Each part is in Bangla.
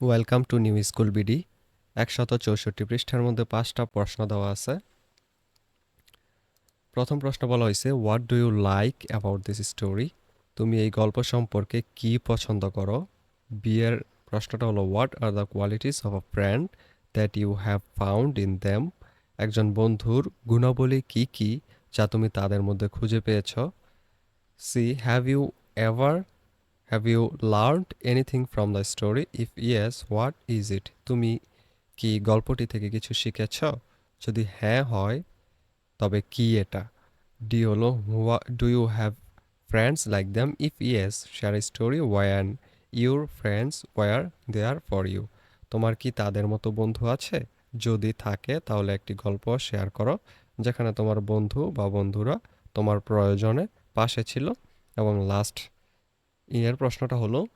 Welcome to new school B D. একশত চৌষট্টি পৃষ্ঠার মধ্যে পাঁচটা প্রশ্ন দেওয়া আছে। প্রথম প্রশ্ন বলা হয়েছে what do you like about this story তুমি এই গল্প সম্পর্কে কি পছন্দ করো? বিয়ের প্রশ্নটা হলো what are the qualities of a friend that you have found in them একজন বন্ধুর গুণাবলী কি কি, যা তুমি তাদের মধ্যে খুঁজে পেয়েছ? C have you ever have you learned anything from the story if yes what is it তুমি কি গল্পটি থেকে কিছু শিখেছ? যদি হ্যাঁ হয়, তবে কি এটা? ডি হলো do you have friends like them if yes share story one your friends were there for you তোমার কি তাদের মতো বন্ধু আছে? যদি থাকে, তাহলে একটি গল্প শেয়ার করো, যেখানে তোমার বন্ধু বা বন্ধুরা তোমার প্রয়োজনে পাশে ছিল এবং লাস্ট ইয়ের প্রশ্নটা হলো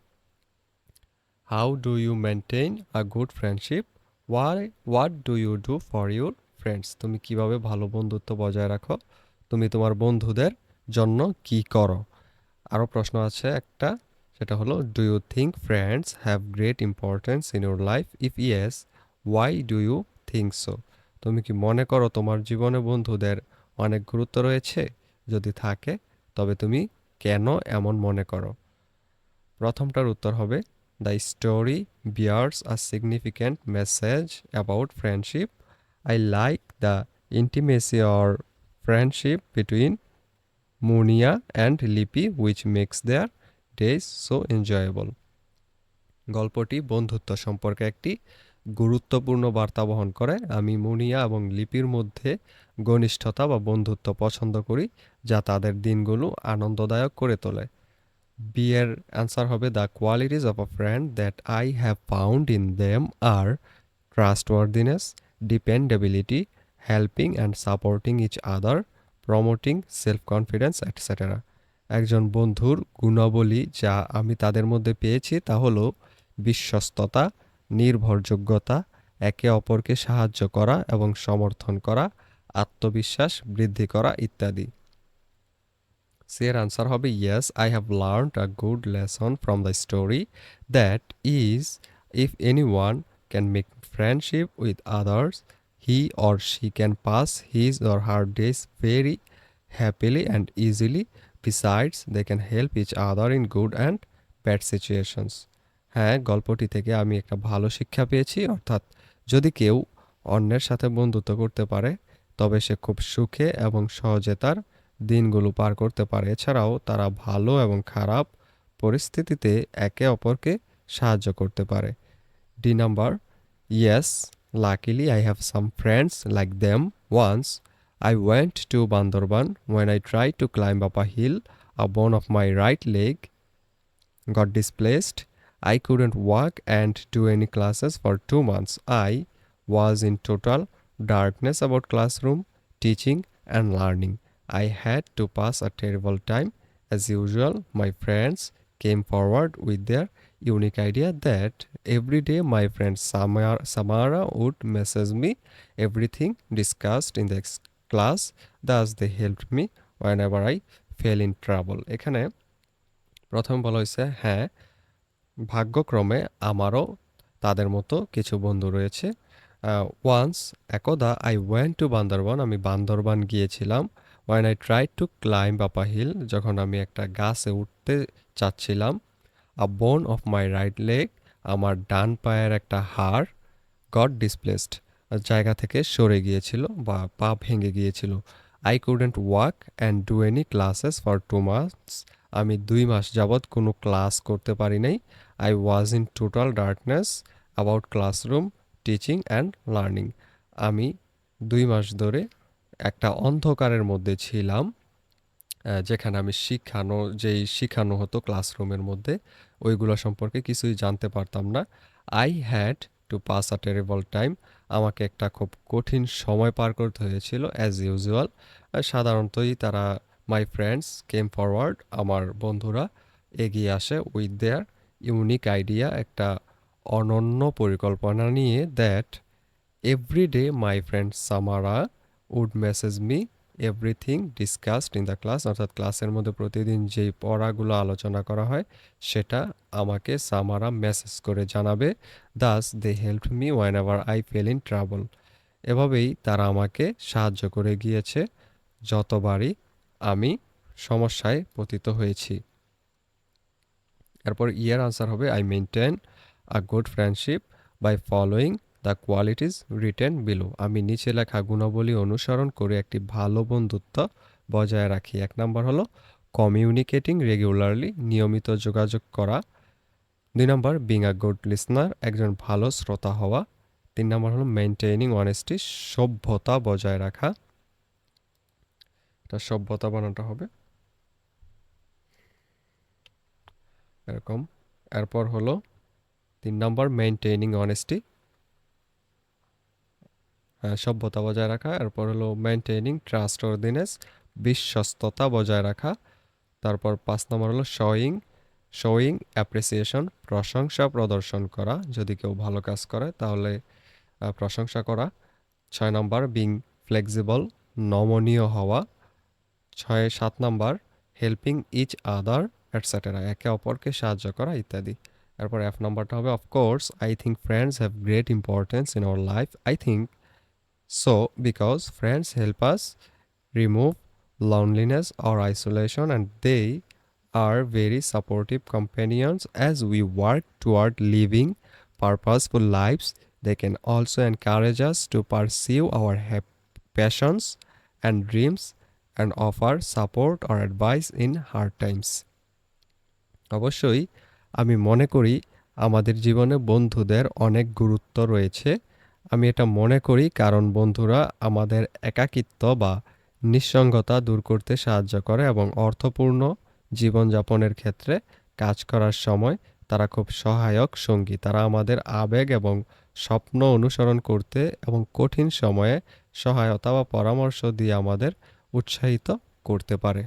how do you maintain a good friendship why what do you do for your friends তুমি কীভাবে ভালো বন্ধুত্ব বজায় রাখো? তুমি তোমার বন্ধুদের জন্য কি করো? আরও প্রশ্ন আছে একটা, সেটা হলো do you think friends have great importance in your life if yes why do you think so তুমি কি মনে করো তোমার জীবনে বন্ধুদের অনেক গুরুত্ব রয়েছে? যদি থাকে, তবে তুমি কেন এমন মনে করো? প্রথমটার উত্তর হবে the story bears a significant message about friendship I like the intimacy or friendship between Munia and Lipi which makes their days so enjoyable গল্পটি বন্ধুত্ব সম্পর্কে একটি গুরুত্বপূর্ণ বার্তা বহন করে। আমি মুনিয়া এবং লিপির মধ্যে ঘনিষ্ঠতা বা বন্ধুত্ব পছন্দ করি, যা তাদের দিনগুলো আনন্দদায়ক করে তোলে। বিয়ের অ্যান্সার হবে the qualities of a friend that I have found in them are trustworthiness dependability helping and supporting each other promoting self confidence etcetera একজন বন্ধুর গুণাবলী যা আমি তাদের মধ্যে পেয়েছি তা হলো বিশ্বস্ততা, নির্ভরযোগ্যতা, একে অপরকে সাহায্য করা এবং সমর্থন করা, আত্মবিশ্বাস বৃদ্ধি করা ইত্যাদি। এর আনসার হবে yes I have learned a good lesson from the story that is if anyone can make friendship with others he or she can pass his or her days very happily and easily besides they can help each other in good and bad situations হ্যাঁ গল্পটি থেকে আমি একটা ভালো শিক্ষা পেয়েছি। অর্থাৎ যদি কেউ অন্যের সাথে বন্ধুত্ব করতে পারে, তবে সে খুব সুখে এবং সহজে তার দিনগুলো পার করতে পারে এছাড়াও তারা ভালো এবং খারাপ পরিস্থিতিতে একে অপরকে সাহায্য করতে পারে D number yes luckily I have some friends like them once I went to Bandarban when I try to climb up a hill a bone of my right leg got displaced. I couldn't walk and do any classes for two months. I was in total darkness about classroom, teaching, and learning. I had to pass a terrible time. As usual, my friends came forward with their unique idea that every day my friend Samara, Samara would message me everything discussed in the class. Thus, they helped me whenever I fell in trouble. এখানে প্রথম বলা হয়েছে হ্যাঁ ভাগ্যক্রমে আমারও তাদের মতো কিছু বন্ধু রয়েছে ওয়ান্স একদা আই ওয়েন টু বান্দরবান আমি বান্দরবান গিয়েছিলাম when I try to climb up a hill যখন আমি একটা গাছে উঠতে চাচ্ছিলাম আ bone of my right leg আমার ডান পায়ের একটা হাড় গড ডিসপ্লেসড জায়গা থেকে সরে গিয়েছিল বা পা ভেঙে গিয়েছিল। I couldn't walk and do any classes for two months আমি দুই মাস যাবৎ কোনো ক্লাস করতে পারি নাই। I was in total darkness about classroom teaching and learning আমি দুই মাস ধরে একটা অন্ধকারের মধ্যে ছিলাম যেখানে আমি শিখানো, যেই শিখানো হতো ক্লাসরুমের মধ্যে, ওইগুলো সম্পর্কে কিছুই জানতে পারতাম না। I had to pass a terrible time আমাকে একটা খুব কঠিন সময় পার করতে হয়েছিল অ্যাজ ইউজুয়াল সাধারণতই তারা মাই ফ্রেন্ডস কেম ফরওয়ার্ড আমার বন্ধুরা এগিয়ে আসে উইথ দেয়ার ইউনিক আইডিয়া একটা অনন্য পরিকল্পনা নিয়ে that everyday my friend Samara would message me everything discussed in the class অর্থাৎ ক্লাসের মধ্যে প্রতিদিন যেই পড়াগুলো আলোচনা করা হয়, সেটা আমাকে সামারা মেসেজ করে জানাবে। Thus they help me whenever I fell in trouble এভাবেই তারা আমাকে সাহায্য করে গিয়েছে, যতবারই আমি সমস্যায় পতিত হয়েছি। এরপর ইয়ার আনসার হবে I maintain a good friendship by following the qualities written below আমি নিচে লেখা গুণাবলী অনুসরণ করে একটি ভালো বন্ধুত্ব বজায় রাখি। এক নম্বর হলো কমিউনিকেটিং রেগুলারলি নিয়মিত যোগাযোগ করা। দুই নম্বর বিং আ গুড লিসনার একজন ভালো শ্রোতা হওয়া। তিন নম্বর হলো মেনটেনিং অনেস্টি সভ্যতা বজায় রাখা। এটা সভ্যতা বানানটা হবে। এরকম। এরপর হলো তিন নম্বর মেনটেনিং অনেস্টি সভ্যতা বজায় রাখা। এরপর হলো মেনটেনিং ট্রাস্ট অর্দিনেস বিশ্বস্ততা বজায় রাখা। তারপর পাঁচ নম্বর হলো শোয়িং শোয়িং অ্যাপ্রিসিয়েশন প্রশংসা প্রদর্শন করা। যদি কেউ ভালো কাজ করে, তাহলে প্রশংসা করা। ছয় নম্বর বিং ফ্লেক্সিবল নমনীয় হওয়া। ছয়, সাত নম্বর হেল্পিং ইচ আদার এটসেট্রা একে অপরকে সাহায্য করা ইত্যাদি। এরপর এফ নম্বরটা হবে of course I think friends have great importance in our life I think so because friends help us remove loneliness or isolation and they are very supportive companions as we work toward living purposeful lives they can also encourage us to pursue our passions and dreams and offer support or advice in hard times অবশ্যই আমি মনে করি আমাদের জীবনে বন্ধুদের অনেক গুরুত্ব রয়েছে আমি এটা মনে করি কারণ বন্ধুরা আমাদের একাকিত্ব বা নিঃসঙ্গতা দূর করতে সাহায্য করে এবং অর্থপূর্ণ জীবনযাপনের ক্ষেত্রে কাজ করার সময় তারা খুব সহায়ক সঙ্গী। তারা আমাদের আবেগ এবং স্বপ্ন অনুসরণ করতে এবং কঠিন সময়ে সহায়তা বা পরামর্শ দিয়ে আমাদের উৎসাহিত করতে পারে।